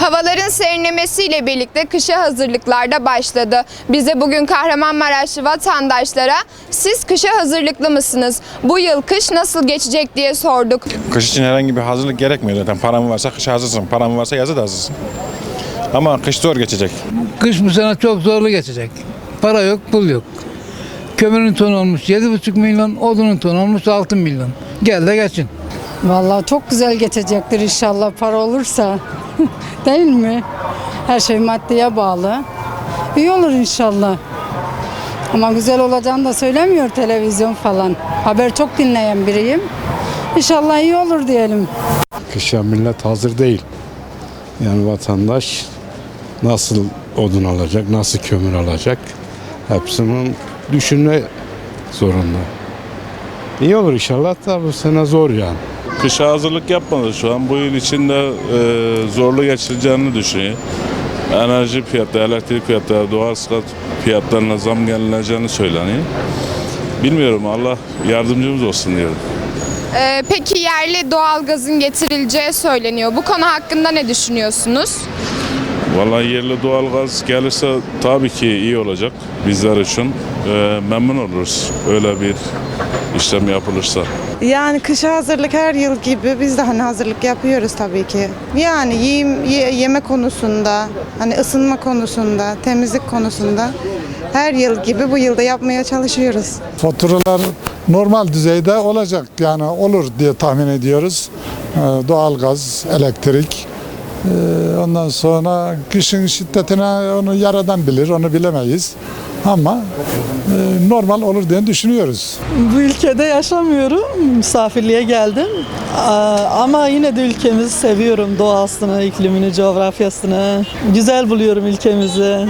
Havaların serinlemesiyle birlikte kışa hazırlıklar da başladı. Biz de bugün Kahramanmaraşlı vatandaşlara siz kışa hazırlıklı mısınız? Bu yıl kış nasıl geçecek diye sorduk. Kış için herhangi bir hazırlık gerekmiyor zaten. Paran varsa kışa hazırsın. Paran varsa yazı da hazırsın. Ama kış zor geçecek. Kış bu sene çok zorlu geçecek. Para yok, pul yok. Kömürün tonu olmuş 7,5 milyon, odunun tonu olmuş 6 milyon. Gel de geçin. Vallahi çok güzel geçecektir inşallah para olursa. Değil mi? Her şey maddeye bağlı. İyi olur inşallah. Ama güzel olacağını da söylemiyor televizyon falan. Haber çok dinleyen biriyim. İnşallah iyi olur diyelim. Kışa millet hazır değil. Yani vatandaş nasıl odun alacak, nasıl kömür alacak hepsinin düşünme zorunda. İyi olur inşallah da bu sene zor yani. Kışa hazırlık yapmadı şu an. Bu yıl içinde e, zorlu geçireceğini düşünüyor. Enerji fiyatları, elektrik fiyatları, doğal gaz fiyatlarına zam gelineceğini söyleniyor. Bilmiyorum Allah yardımcımız olsun diyorum. Ee, peki yerli doğalgazın getirileceği söyleniyor. Bu konu hakkında ne düşünüyorsunuz? Vallahi yerli doğal gaz gelirse tabii ki iyi olacak bizler için. E, memnun oluruz öyle bir işlem yapılırsa. Yani kışa hazırlık her yıl gibi biz de hani hazırlık yapıyoruz tabii ki. Yani yiyim, ye- yeme konusunda, hani ısınma konusunda, temizlik konusunda her yıl gibi bu yılda yapmaya çalışıyoruz. Faturalar normal düzeyde olacak yani olur diye tahmin ediyoruz. Ee, Doğalgaz, elektrik. Ee, Ondan sonra kışın şiddetine onu yaradan bilir, onu bilemeyiz. Ama e, normal olur diye düşünüyoruz. Bu ülkede yaşamıyorum. Misafirliğe geldim. Ama yine de ülkemizi seviyorum. Doğasını, iklimini, coğrafyasını. Güzel buluyorum ülkemizi.